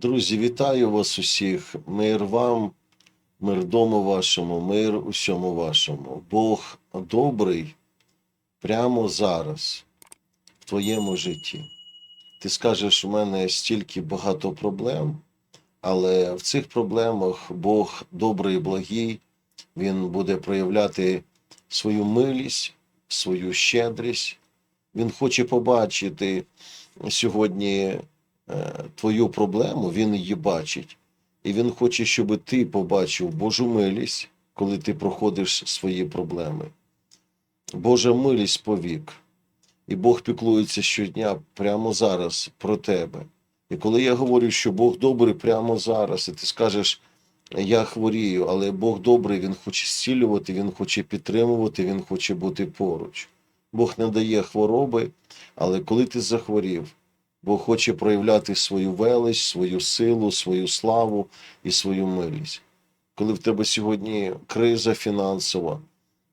Друзі, вітаю вас усіх. Мир вам, мир дому вашому, мир усьому вашому. Бог добрий прямо зараз, в твоєму житті. Ти скажеш, у мене стільки багато проблем, але в цих проблемах Бог добрий і благий, Він буде проявляти свою милість, свою щедрість. Він хоче побачити сьогодні твою проблему, він її бачить. І він хоче, щоб ти побачив Божу милість, коли ти проходиш свої проблеми. Божа милість повік. І Бог піклується щодня прямо зараз про тебе. І коли я говорю, що Бог добрий прямо зараз, і ти скажеш, я хворію, але Бог добрий, Він хоче зцілювати, Він хоче підтримувати, Він хоче бути поруч. Бог не дає хвороби, але коли ти захворів, Бог хоче проявляти свою велич, свою силу, свою славу і свою милість. Коли в тебе сьогодні криза фінансова,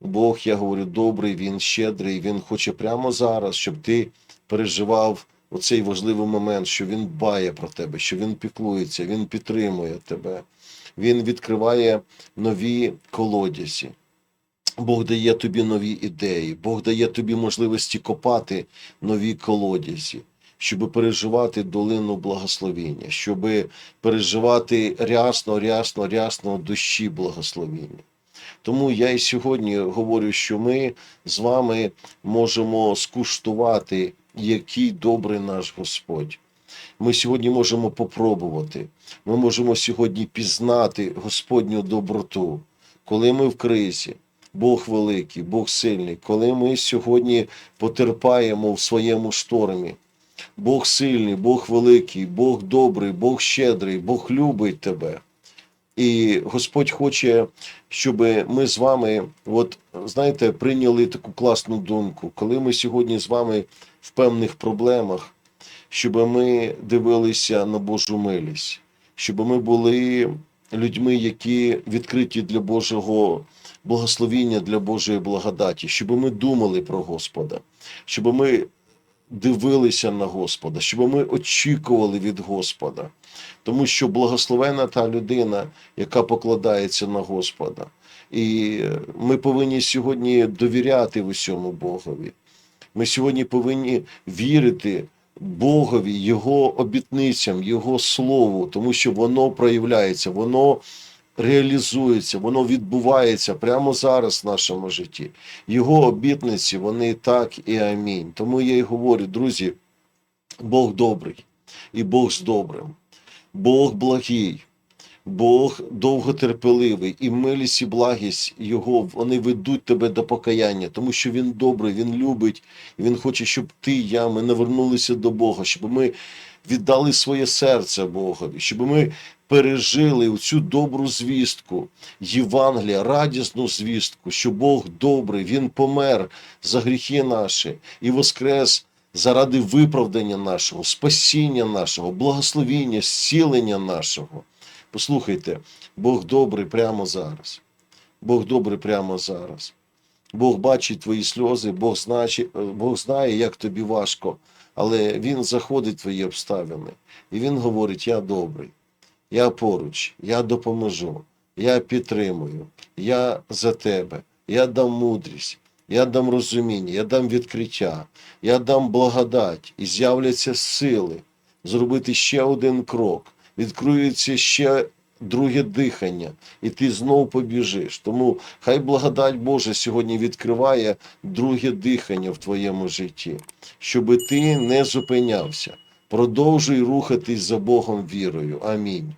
Бог, я говорю, добрий, Він щедрий, Він хоче прямо зараз, щоб ти переживав оцей важливий момент, що Він дбає про тебе, що Він піклується, Він підтримує тебе, Він відкриває нові колодязі. Бог дає тобі нові ідеї, Бог дає тобі можливості копати нові колодязі, щоб переживати долину благословіння, щоб переживати рясно, рясно, рясно душі благословіння. Тому я і сьогодні говорю, що ми з вами можемо скуштувати, який добрий наш Господь. Ми сьогодні можемо попробувати. Ми можемо сьогодні пізнати Господню доброту, коли ми в кризі. Бог великий, Бог сильний, коли ми сьогодні потерпаємо в своєму штормі. Бог сильний, Бог великий, Бог добрий, Бог щедрий, Бог любить тебе. І Господь хоче, щоб ми з вами, от знаєте, прийняли таку класну думку, коли ми сьогодні з вами в певних проблемах, щоб ми дивилися на Божу милість, щоб ми були людьми, які відкриті для Божого благословіння, для Божої благодаті, щоб ми думали про Господа, щоб ми дивилися на Господа, щоб ми очікували від Господа. Тому що благословена та людина, яка покладається на Господа. І ми повинні сьогодні довіряти в усьому Богові. Ми сьогодні повинні вірити Богові, Його обітницям, Його Слову, тому що воно проявляється, воно реалізується, воно відбувається прямо зараз в нашому житті. Його обітниці, вони так і амінь. Тому я й говорю, друзі, Бог добрий і Бог з добрим, Бог благий. Бог довготерпеливий, і милість і благість Його вони ведуть тебе до покаяння, тому що Він добрий, Він любить, і Він хоче, щоб ти, я, ми навернулися до Бога, щоб ми віддали своє серце Богові, щоб ми пережили цю добру звістку, Євангелія, радісну звістку, що Бог добрий, Він помер за гріхи наші і воскрес заради виправдання нашого, спасіння нашого, благословіння, зцілення нашого. Послухайте, Бог добрий прямо зараз. Бог добрий прямо зараз. Бог бачить твої сльози, Бог знає, Бог знає, як тобі важко, але Він заходить в твої обставини. І Він говорить: Я добрий, я поруч, я допоможу, я підтримую, я за тебе, я дам мудрість, я дам розуміння, я дам відкриття, я дам благодать і з'являться сили зробити ще один крок відкриється ще друге дихання, і ти знов побіжиш. Тому хай благодать Божа сьогодні відкриває друге дихання в твоєму житті, щоб ти не зупинявся. Продовжуй рухатись за Богом вірою. Амінь.